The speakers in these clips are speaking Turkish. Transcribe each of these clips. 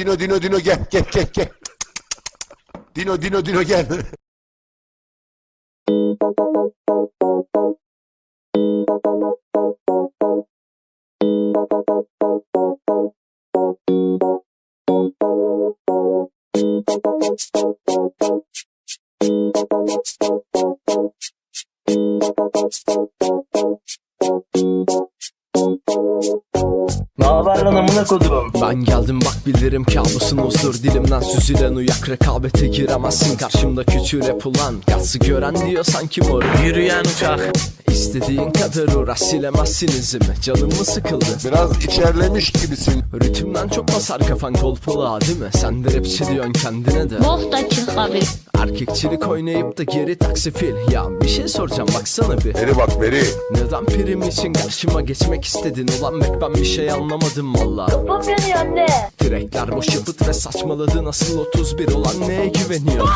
Dino Dino Dino gel gel gel gel. Dino Dino Dino gel. Ne haber lan amına kodum? Ben geldim bak bilirim kabusun huzur Dilimden süzülen uyak rekabete giremezsin Karşımda küçük rap ulan Gazı gören diyor sanki mor Yürüyen uçak İstediğin kadar uğraş silemezsin izimi Canım mı sıkıldı? Biraz içerlemiş gibisin. Ritimden çok basar kafan kolpala değil mi? Sen de rapçi diyorsun kendine de Bok da çıkabilir. Erkekçilik oynayıp da geri taksi fil. Ya bir şey soracağım baksana bir. Beri bak beri. Neden prim için karşıma geçmek istedin Ulan? Bek ben bir şey anlamadım valla. Kafam yanıyor ne? Direkler boş yapıt ve saçmaladı. Nasıl 31 olan neye güveniyor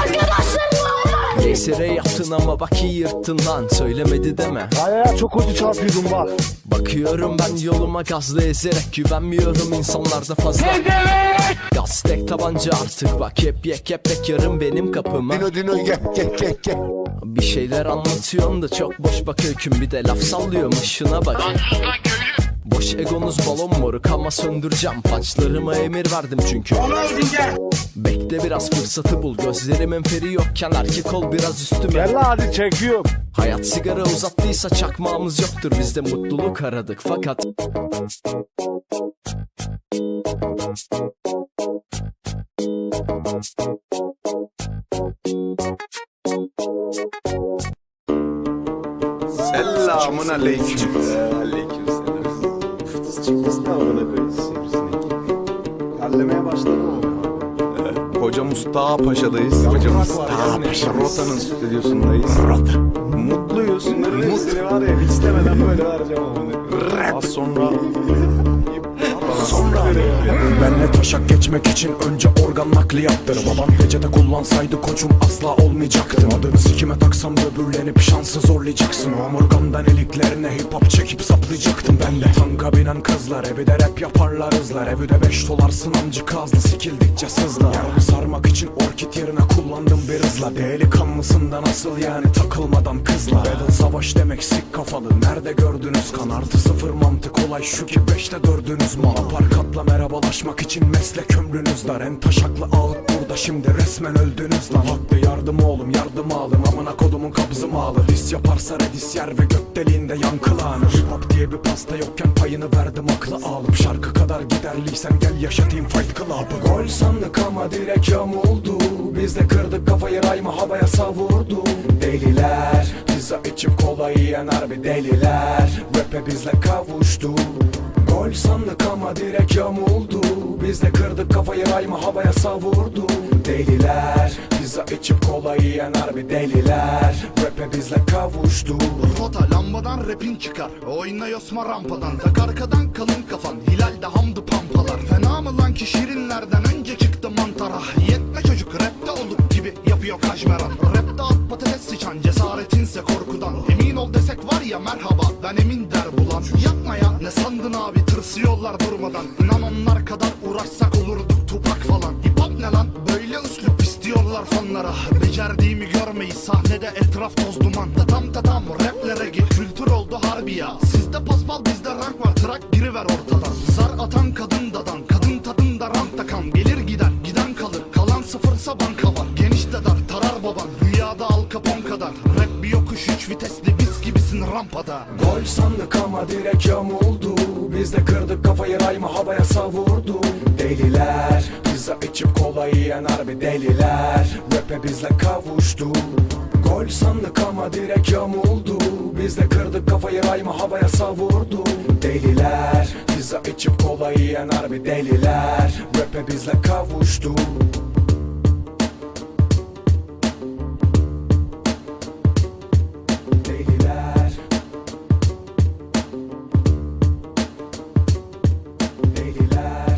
Neyse yaptın ama bak iyi yırttın lan. Söylemedi deme. Ayağa çok kötü çarpıyordum bak. Bakıyorum ben yoluma gazla ezerek güvenmiyorum insanlarda fazla. Gaz tek tabanca artık bak. Hep yek hep bek yarım benim kapıma. Dino Dino gel gel gel gel. Bir şeyler anlatıyorsun da çok boş bak öyküm. Bir de laf sallıyormuş. Şuna bak Boş egonuz balon moruk ama söndüreceğim. Paçlarıma emir verdim çünkü. Bekle biraz fırsatı bul. Gözlerimin feri yokken erkek ol biraz üstüme. Gel hadi çekiyorum. Hayat sigara uzattıysa çakmağımız yoktur. Biz de mutluluk aradık fakat Selamun aleyküm. Hallemeye başladım ama. Koca Mustafa Paşa'dayız. Koca Mustafa Paşa. Rota'nın stüdyosundayız. Rota. Mutluyuz. Bunların Mut. hepsini var ya istemeden böyle vereceğim ama. Az sonra Sonra Benle taşak geçmek için önce organ nakli yaptır Babam peçete kullansaydı koçum asla olmayacaktım Adını sikime taksam böbürlenip şansı zorlayacaksın. Omurgamdan iliklerine hip hop çekip saplayacaktım Ben de. Tanka binen kızlar evi de rap yaparlar hızlar. Evi de beş dolarsın amcı kazlı sikildikçe sızlar. Yaramı sarmak için orkid yerine kullandım bir hızla. Delikanlısın da nasıl yani takılmadan kızla Battle savaş demek sik kafalı. Nerede gördünüz? Kan Artı sıfır mantık olay şu ki beşte dördünüz. Mal Aparkatla merhabalaşmak için meslek ömrünüz dar. En taşaklı ağıt burada şimdi resmen öldünüz lan. Haklı yardım oğlum yardım alın. Amına kodumun kabzı malı. Dis yaparsa redis yer ve gök deliğinde yankılanır. Hip hop diye bir pasta yokken payını verdim aklı alıp Şarkı kadar giderliysen gel yaşatayım fight club'ı. Gol sandık ama direkt yamuldu Biz de kırdık kafayı rayma havaya savurdu. Deliler pizza içip kola yiyen harbi deliler. Rap'e bizle kavuştu Gol sandık ama direkt yamuldu. Biz de kırdık kafayı rayma havaya savurdu. Deliler pizza içip kola yiyen harbi deliler. Rap'e bizle kavuştu. Fota lambadan rapin çıkar. Oyna yosma rampadan. Tak arkadan kalın kafan. Hilalde hamdı pampalar. Fena mı lan ki şirinlerden önce çıktı mantara? Yetme çocuk rapte olup gibi yapıyor kajmeran. Rapte at patates sıçan cesaretinse korkudan. Emin ol var ya merhaba. Ben emin der bulan. Yapma ya. Ne sandın abi? Tırsıyorlar durmadan. İnan onlar kadar uğraşsak olurduk tupak falan. Hip hop ne lan? Böyle üslup istiyorlar fanlara. Becerdiğimi görmeyi sahnede etraf toz duman. Tatam tatam raplere git kültür oldu harbi ya. Sizde paspal bizde rank var. Trak biri ver ortadan. Zar atan kadın dadan. Kadın tadında rant takan. Gelir gider giden kalır. Kalan sıfırsa banka var. Geniş de dar tarar baban. Rüyada al kapon kadar. Rap bir yokuş üç vitesli gibisin rampada. Gol sandık ama direkt yamuldu Biz de kırdık kafayı rayma havaya savurdu. Deliler pizza içip kola yiyen harbi deliler Rap'e bizle kavuştu. Gol sandık ama direkt yamuldu Biz de kırdık kafayı rayma havaya savurdu. Deliler pizza içip kola yiyen harbi deliler Rap'e bizle kavuştu die.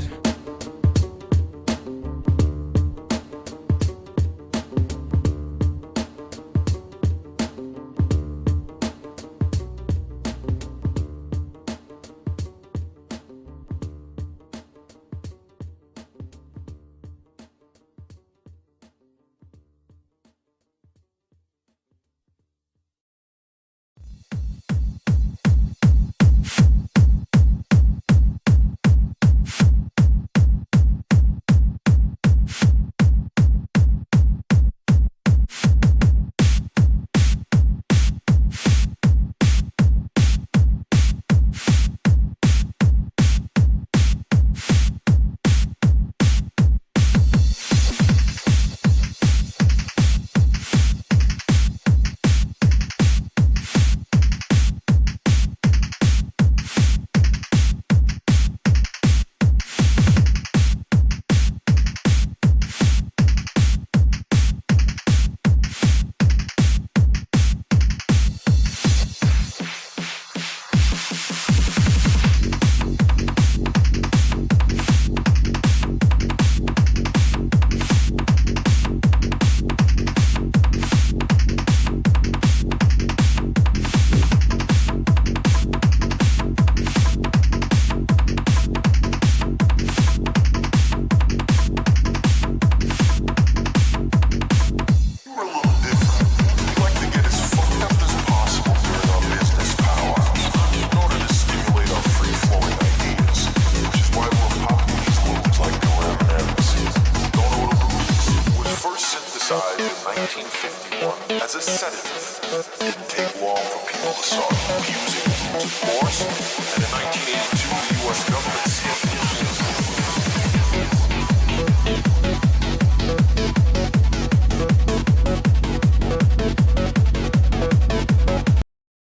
a sedative. Didn't take long for people to start using it to force, and in 1982, the U.S. government